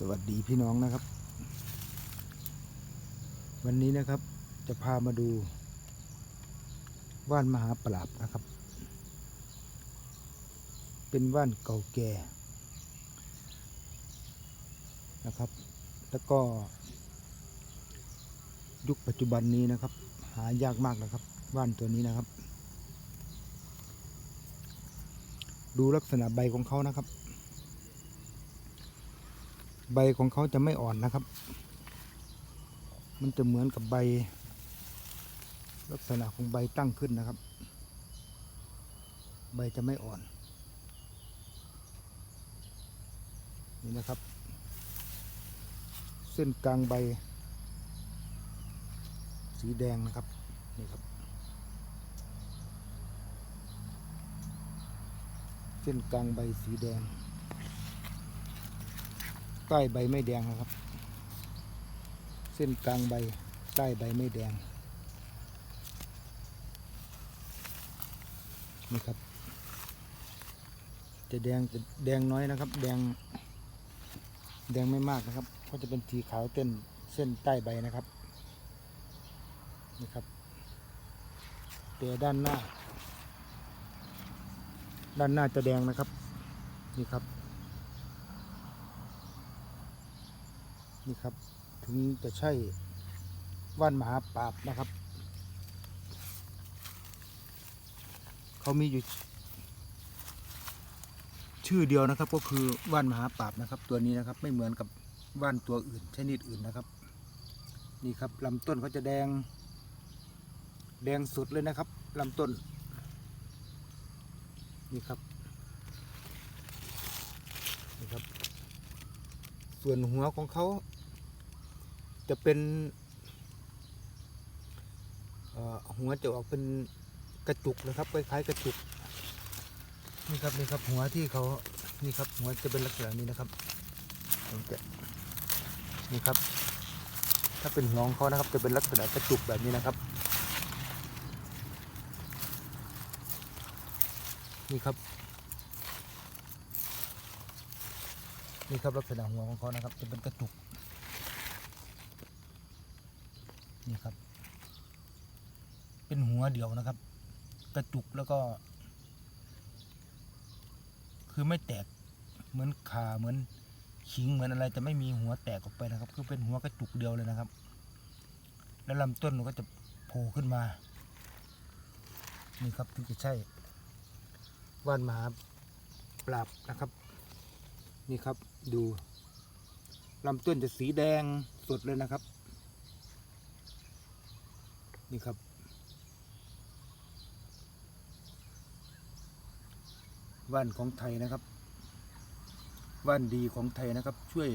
สวัสดีพี่น้องนะครับ วันนี้นะครับจะพามาดู ว่านมหาปราบนะครับ เป็นว่านเก่าแก่นะครับ แล้วก็ ยุคปัจจุบันนี้นะครับ หายากมากนะครับ ว่านตัวนี้นะครับ ดูลักษณะใบของเขานะครับ ใบของเขาจะไม่อ่อนนะครับ มันจะเหมือนกับใบ ลักษณะของใบตั้งขึ้นนะครับ ใบจะไม่อ่อน นี่นะครับ เส้นกลางใบ สีแดงนะครับ นี่ครับ เส้นกลางใบสีแดง ใต้ใบไม่แดงนะครับ เส้นกลางใบใต้ใบไม่แดงนี่ครับ จะแดงจะแดงน้อยนะครับ แดง แดงไม่มากนะครับเพราะจะเป็นสีขาวเต้นเส้นใต้ใบนะครับนี่ครับแต่ด้านหน้า ด้านหน้าจะแดงนะครับ นี่ครับ นี่ครับ ถึงจะใช่ว่านมหาปราบนะครับ เขามีอยู่ ชื่อเดียวนะครับ ก็คือว่านมหาปราบนะครับ ตัวนี้นะครับไม่เหมือนกับว่านตัวอื่นชนิดอื่นนะครับ นี่ครับลำต้นเขาจะแดง แดงสุดเลยนะครับลำต้น นี่ครับนี่ครับ ส่วนหัวของเขา จะเป็นหัวจะออกเป็นกระจุกนะครับคล้ายๆกระจุกนี่ครับนี่ครับหัวที่เขานี่ครับหัวจะเป็นลักษณะนี้นะครับผมจะนี่ครับ ถ้าเป็นหัวของเขานะครับ จะเป็นลักษณะกระจุกแบบนี้นะครับ นี่ครับนี่ครับลักษณะหัวของเขานะครับ จะเป็นกระจุก นี่ครับ เป็นหัวเดียวนะครับ กระจุกแล้วก็ คือไม่แตกเหมือนขาเหมือนขิงเหมือนอะไรจะไม่มีหัวแตกออกไปนะครับ คือเป็นหัวกระจุกเดียวเลยนะครับ แล้วลำต้นมันก็จะโผล่ขึ้นมา นี่ครับถึงจะใช่ว่านมหาปราบนะครับ นี่ครับดูลำต้นจะสีแดงสดเลยนะครับ นี่ครับ ว่านของไทยนะครับ ว่านดีของไทยนะครับ ช่วย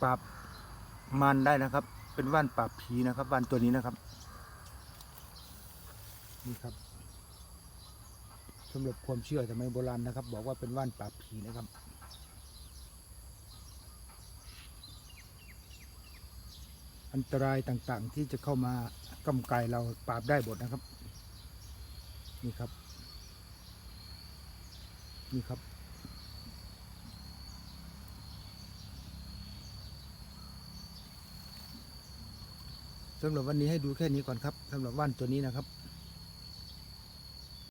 ปราบมารได้นะครับ เป็นว่านปราบผีนะครับว่านตัวนี้นะครับนี่ครับสำหรับความเชื่อสมัยโบราณนะครับ บอกว่าเป็นว่านปราบผีนะครับ อันตรายต่างๆ ที่จะเข้ามากำไกายเราปราบได้หมดนะครับ นี่ครับ นี่ครับ สำหรับวันนี้ให้ดูแค่นี้ก่อนครับสำหรับว่านตัวนี้นะครับ